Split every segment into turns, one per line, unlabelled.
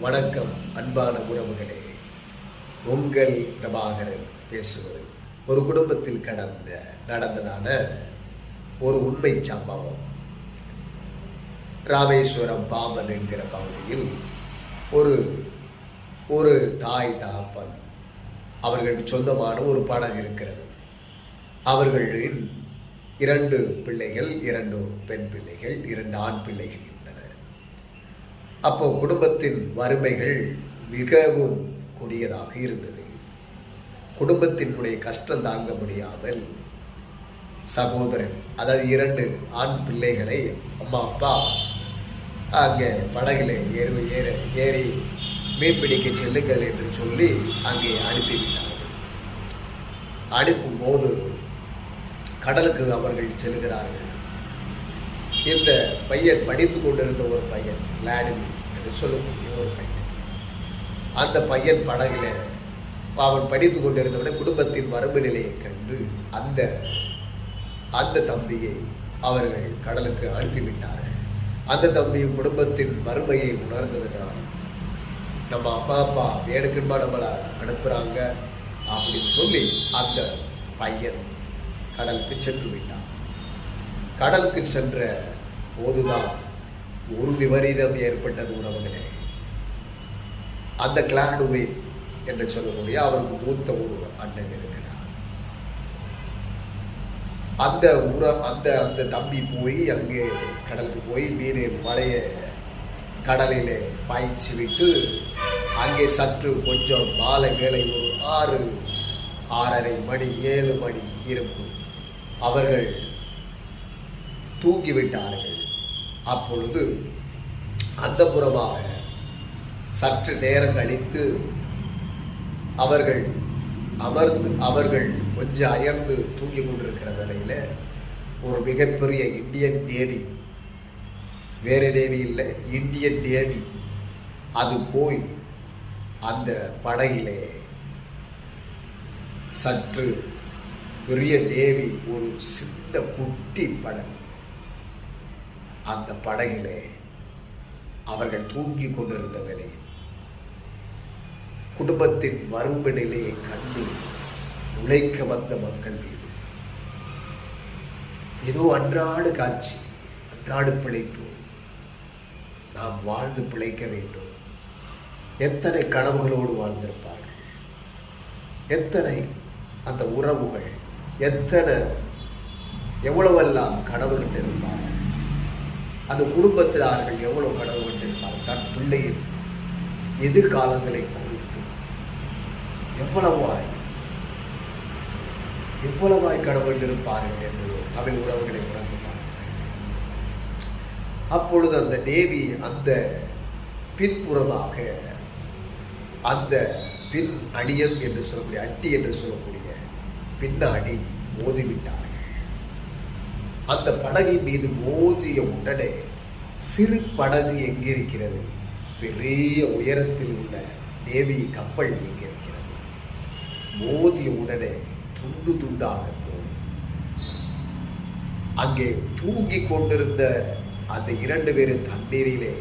வணக்கம் அன்பான உறவுகளே. உங்கள் பிரபாகரன் பேசுவது. ஒரு குடும்பத்தில் கடந்த நடந்ததான ஒரு உண்மை சம்பவம். ராமேஸ்வரம் பாம்பன் என்கிற பகுதியில் ஒரு ஒரு தாய் தாப்பன் அவர்களுக்கு சொந்தமான ஒரு படம் இருக்கிறது. அவர்களின் இரண்டு பிள்ளைகள் இரண்டு பெண் பிள்ளைகள் இரண்டு ஆண் பிள்ளைகள். அப்போ குடும்பத்தின் வறுமைகள் மிகவும் கொடியதாக இருந்தது. குடும்பத்தினுடைய கஷ்டம் தாங்க முடியாமல் சகோதரன் அதாவது இரண்டு ஆண் பிள்ளைகளை அம்மா அப்பா அங்கே படகில் ஏறி ஏற ஏறி மீன்பிடிக்க செல்லுங்கள் என்று சொல்லி அங்கே அனுப்பிவிட்டார்கள். அனுப்பும்போது கடலுக்கு அவர்கள் செல்கிறார்கள். இந்த பையன் படித்து கொண்டிருந்த ஒரு பையன் லாடுவி என்று சொல்லக்கூடிய ஒரு பையன். அந்த பையன் படகில் அவன் படித்து கொண்டிருந்தவனை குடும்பத்தின் வரம்பு நிலையை கண்டு அந்த அந்த தம்பியை அவர்கள் கடலுக்கு அனுப்பிவிட்டார்கள். அந்த தம்பியும் குடும்பத்தின் வறுமையை உணர்ந்ததுனால் நம்ம அப்பா அப்பா வேணுக்குன்பா நம்மளை அனுப்புகிறாங்க அப்படின்னு சொல்லி அந்த பையன் கடலுக்கு சென்று விட்டான். கடலுக்கு சென்ற போதுதான். ஒரு விபரீதம் ஏற்பட்டது உறவுகளே. அந்த கிளாடுவே என்று சொல்லக்கூடிய அவருக்கு மூத்த ஒரு அண்ணன் இருக்கிறார். அந்த உற அந்த அந்த தம்பி போய் அங்கே கடலுக்கு போய் மீனை மழைய கடலிலே பாய்ச்சி விட்டு அங்கே சற்று கொஞ்சம் மாலை வேலை ஒரு ஆறு ஆறரை மணி ஏழு மணி இருக்கும் அவர்கள் தூங்கிவிட்டார்கள். அப்பொழுது அந்த புறமாக சற்று நேரம் கழித்து அவர்கள் அமர்ந்து அவர்கள் கொஞ்சம் அயர்ந்து தூங்கி கொண்டிருக்கிற வேலையில் ஒரு மிகப்பெரிய இந்தியன் நேவி வேறு நேவி இல்லை இந்தியன் நேவி அது போய் அந்த படகிலே சற்று பெரிய நேவி ஒரு சின்ன குட்டி படகு அந்த படகிலே அவர்கள் தூங்கி கொண்டிருந்த வேளையில் குடும்பத்தின் வறுமை நிலையை கண்டு உழைக்க வந்த மக்கள் மீது. ஏதோ அன்றாடு காட்சி அன்றாடு பிழைப்பு. நாம் வாழ்ந்து பிழைக்க வேண்டும். எத்தனை கனவுகளோடு வாழ்ந்திருப்பார்கள்? எத்தனை அந்த உறவுகள் எத்தனை எவ்வளவெல்லாம் கனவு கண்டிருப்பார்கள் அந்த குடும்பத்தில் அவர்கள் எவ்வளவு கனவு கண்டிருப்பார்கள் தன் பிள்ளையின் எதிர்காலங்களை குறித்து. எவ்வளவாய்? எவ்வளவாய் கனவு கண்டிருப்பார்கள் என்று தமிழ் உறவுகளை உணர்ந்தார்கள் அப்பொழுது அந்த தேவி அந்த பின்புறமாக அந்த பின் அடியம் என்று சொல்லக்கூடிய அட்டி என்று சொல்லக்கூடிய பின்னாடி மோதிவிட்டார். அந்த படகின் மீது மோதிய உடனே சிறு படகு எங்கிருக்கிறது. பெரிய உயரத்தில் உள்ள தேவி கப்பல் எங்கிருக்கிறது. மோதிய உடனே துண்டு துண்டாக போகும் அங்கே தூங்கிக் கொண்டிருந்த அந்த இரண்டு பேரும் தண்ணீரிலே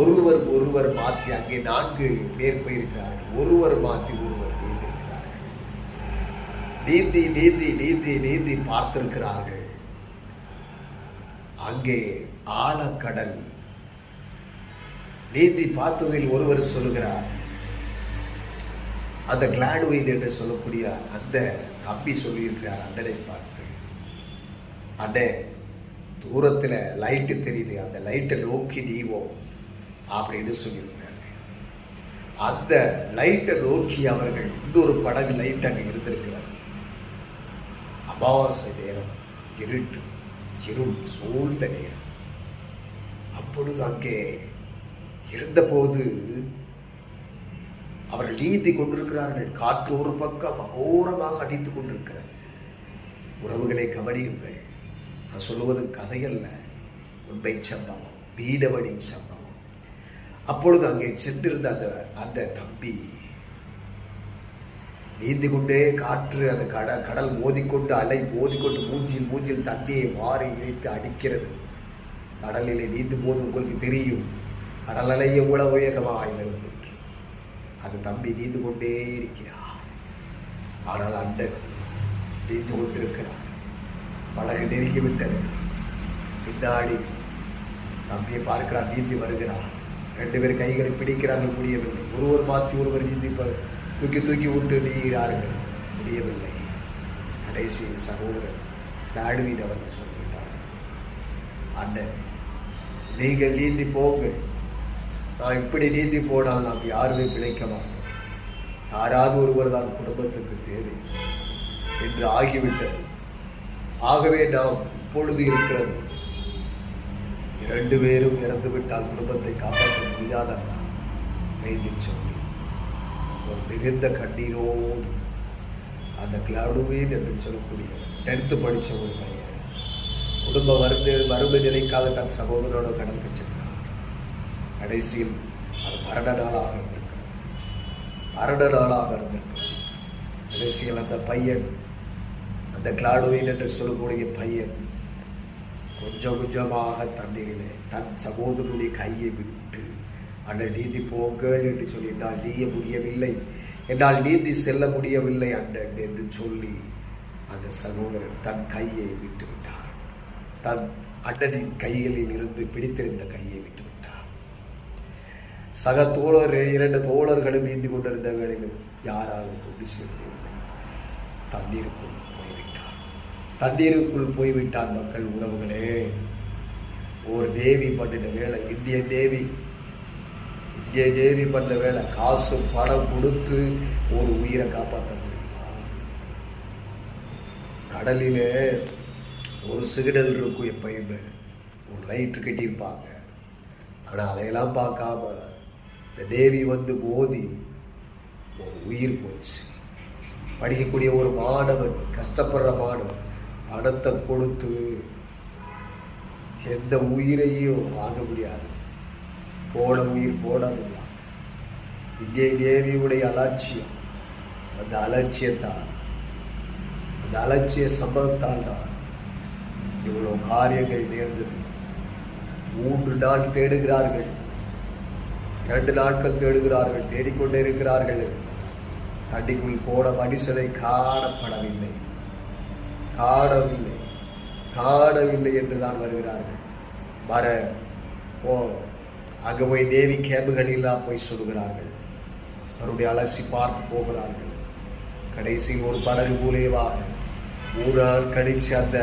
ஒருவர் ஒருவர் மாற்றி அங்கே நான்கு பேர் போயிருக்கிறார்கள். ஒருவர் மாற்றி ஒரு நீந்தி நீந்தி நீந்தி நீந்தி பார்த்திருக்கிறார்கள். அங்கே ஆழக்கடல். நீந்தி பார்த்ததில் ஒருவர் சொல்லுகிறார் அந்த கிளாடுவைன் என்று சொல்லக்கூடிய அந்த தம்பி சொல்லியிருக்கிறார் அண்ணனை பார்த்து. அண்ணே தூரத்தில் லைட்டு தெரியுது அந்த லைட்டை நோக்கி நீவோம் அப்படின்னு சொல்லியிருக்கிறார். அந்த லைட்டை நோக்கி அவர்கள் இன்னொரு படகு லைட் அங்கே இருந்திருக்கிறார் அபாச நேரம் இருட்டு இருள் சூழ்ந்த நேரம். அப்பொழுது அங்கே இருந்தபோது அவர்கள் நீந்தி கொண்டிருக்கிறார்கள். காற்று ஒரு பக்கம் அகோரமாக அடித்துக் கொண்டிருக்கிறது. உறவுகளை கவனியுங்கள். நான் சொல்லுவது கதையல்ல. உண்மை சம்பவம் பீடவனின் சம்பவம். அப்பொழுது அங்கே சென்றிருந்த அந்த அந்த தம்பி நீந்தி கொண்டே காற்று அந்த கடல் கடல் மோதிக்கொண்டு அலை மோதிக்கொண்டு மூச்சில் மூச்சில் தண்ணியை வாரி இறைத்து அடிக்கிறது. கடலிலே நீந்தும் போது உங்களுக்கு தெரியும் கடல் அலை எவ்வளவு வேகமாக வருகின்ற அது தம்பி நீந்து கொண்டே இருக்கிறார். ஆனால் அண்டன் நீந்து கொண்டிருக்கிறார் படகு நெருங்கி விட்டது பின்னாடி தம்பியை பார்க்கிறார் நீந்தி வருகிறார். ரெண்டு பேர் கைகளை பிடிக்கிறார்கள் முடியவில்லை. ஒருவர் மாற்றி ஒருவர் நீந்தி தூக்கி தூக்கி விட்டு நீகிறார்கள் முடியவில்லை. கடைசி சகோதரர் நாடுவீன் அவர்கள் சொல்லிட்டார். அண்ணன் நீங்கள் நீந்தி போங்க நான் இப்படி நீந்தி போனால் நாம் யாருமே பிழைக்க மாட்டோம். யாராவது ஒருவர் தான் குடும்பத்துக்கு தேவை என்று ஆகிவிட்டது. ஆகவே நாம் இப்பொழுது இருக்கிறது. இரண்டு பேரும் இறந்துவிட்டால் குடும்பத்தை காப்பாற்ற முடியாத மெய்தி சொல்லி மிகுந்த கண்ணீரோடு அந்த கிளாடுவேன் என்று சொல்லக்கூடிய டென்த்து படித்த ஒரு பையன். குடும்ப வறுமை வறுமை நிலைக்காக தன் சகோதரனோட கடந்து சென்றார் கடைசியில் அது மரண நாளாக இருந்திருக்கிறது. மரண நாளாக இருந்திருக்கிறது. கடைசியில் அந்த பையன் அந்த கிளாடுவேன் என்று சொல்லக்கூடிய பையன் கொஞ்சம் கொஞ்சமாக தண்ணீரிலே தன் சகோதரனுடைய கையை விட்டு அண்ணன் நீந்தி போங்கள் என்று சொல்லி என்னால் நீய முடியவில்லை. என்னால் நீந்தி செல்ல முடியவில்லை அண்ணன் என்று சொல்லி அந்த சகோதரன் தன் கையை விட்டு விட்டார் தன் அண்ணனின் கைகளில் இருந்து பிடித்திருந்த கையை விட்டு விட்டார் சக தோழர் இரண்டு தோழர்களும் நீந்தி கொண்டிருந்த வேளையிலும் யாராலும் கொண்டு செல்லவில்லை தண்ணீருக்குள் போய்விட்டார் தண்ணீருக்குள் போய்விட்டார் மக்கள் உறவுகளே. ஒரு தேவி பண்ணின வேலை இந்திய தேவி. இந்திய தேவி பண்ண வேலை காசு பணம் கொடுத்து ஒரு உயிரை காப்பாற்ற முடியுமா? கடலில் ஒரு சிக்னல் இருக்கும் எப்பயுமே ஒரு லைட்டு கட்டியிருப்பாங்க. ஆனால் அதையெல்லாம் பார்க்காம இந்த தேவி வந்து மோதி ஒரு உயிர் போச்சு. படிக்கக்கூடிய ஒரு மாணவன் கஷ்டப்படுற மாணவன் பணத்தை கொடுத்து எந்த உயிரையும் வாங்க முடியாது. போட உயிர் போடாதுமா இங்கே தேவியுடைய அலட்சியம். அந்த அலட்சியத்தால் அந்த அலட்சிய சம்பவத்தால் தான் இவ்வளோ காரியங்கள் நேர்ந்தது. மூன்று நாள் தேடுகிறார்கள். இரண்டு நாட்கள் தேடுகிறார்கள் தேடிக்கொண்டே இருக்கிறார்கள். தண்டிக்குள் போன மனுஷனை காணப்படவில்லை. காணவில்லை. காணவில்லை என்று தான் வருகிறார்கள். வர ஓ அங்கே போய் நேவி கேம்புகளெல்லாம் போய் சொல்கிறார்கள் அவருடைய அலசி பார்த்து போகிறார்கள். கடைசி ஒரு படகு மூலியமாக ஒரு நாள் கழிச்சு அந்த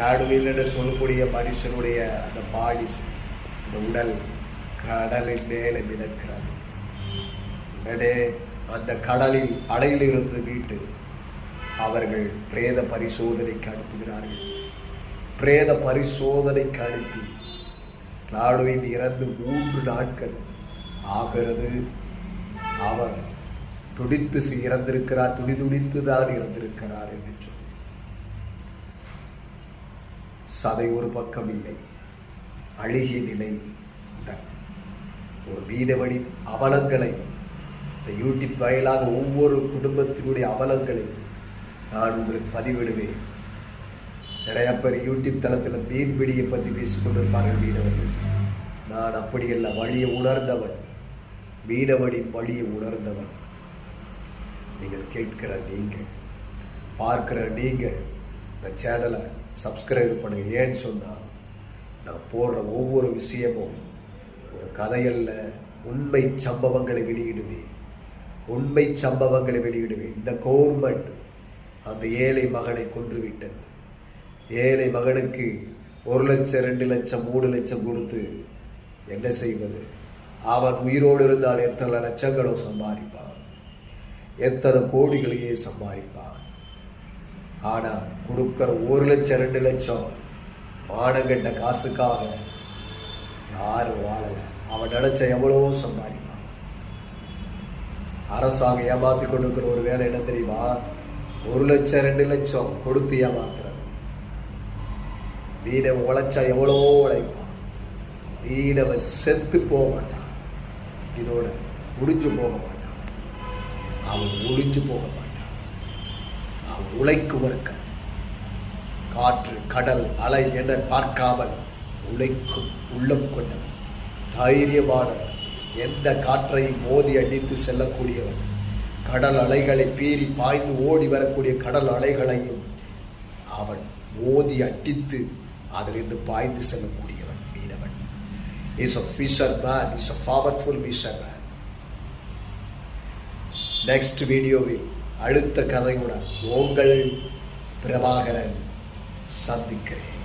நடுவில் என்று சொல்லக்கூடிய மனுஷனுடைய அந்த பாடி அந்த உடல் கடலின் மேலே மிதக்கிறது. உடனே அந்த கடலில் அலையிலிருந்து மீட்டு அவர்கள் பிரேத பரிசோதனைக்கு அனுப்புகிறார்கள். பிரேத பரிசோதனைக்கு அனுப்பி நாடுவில் இறந்து மூன்று நாட்கள் ஆகிறது. அவர் துடித்து இறந்திருக்கிறார் துடி துடித்து தான் இறந்திருக்கிறார் என்று சொல்லி. சதை ஒரு பக்கம் இல்லை அழுகிய நிலை ஒரு வீடவழி அவலங்களை இந்த யூடியூப் வாயிலாக ஒவ்வொரு குடும்பத்தினுடைய அவலங்களை நான் உங்களுக்கு பதிவிடுவேன். நிறையா பேர் யூடியூப் தளத்தில் மீன்பிடியை பற்றி பேசிக்கொண்டிருப்பார்கள் மீனவர்கள். நான் அப்படியல்ல வழியை உணர்ந்தவன். மீனவனின் வழியை உணர்ந்தவன். நீங்கள் கேட்கிற நீங்கள் பார்க்கிற நீங்கள் இந்த சேனலை சப்ஸ்கிரைப் பண்ணுங்க. ஏன்னு சொன்னால் நான் போடுற ஒவ்வொரு விஷயமும் ஒரு கதையல்ல உண்மை சம்பவங்களை வெளியிடுவேன். உண்மை சம்பவங்களை வெளியிடுவேன். இந்த கவர்மெண்ட் அந்த ஏழை மகனை கொன்றுவிட்டது ஏழை மகனுக்கு ஒரு லட்சம் ரெண்டு லட்சம் மூணு லட்சம் கொடுத்து என்ன செய்வது? அவன் உயிரோடு இருந்தால் எத்தனை லட்சங்களோ சம்பாதிப்பான். எத்தனை கோடிகளையே சம்பாதிப்பான். ஆனால் கொடுக்குற ஒரு லட்சம் ரெண்டு லட்சம் மானங்கண்ட காசுக்காக யாரும் வாழலை. அவன் நினச்ச எவ்வளவோ சம்பாதிப்பான். அரசாங்கம் ஏமாத்தி கொண்டிருக்கிற ஒரு வேலை என்ன தெரியுமா? ஒரு லட்சம் ரெண்டு லட்சம் கொடுத்து ஏமாத்துற வீணவன் உழைச்சா எவ்வளோ உழைப்பான் வீணவன் செத்து போக மாட்டான். இதோட முடிஞ்சு போக மாட்டான். அவன் முடிஞ்சு போக மாட்டான். அவன் உழைக்கும் இருக்க காற்று கடல் அலை என பார்க்காமல் உழைக்கும் உள்ளம் கொண்டவன். தைரியமான எந்த காற்றையும் மோதி அடித்து செல்லக்கூடியவன். கடல் அலைகளை பீறி பாய்ந்து ஓடி வரக்கூடிய கடல் அலைகளையும் அவன் மோதி அடித்து அதிலிருந்து பாய்ந்து செல்லக்கூடியவன் மீனவன். Is a fisherman is a powerful fisherman next வீடியோவில் அடுத்த கதையுடன் உங்கள் பிரபாகரன் சந்திக்கிறேன்.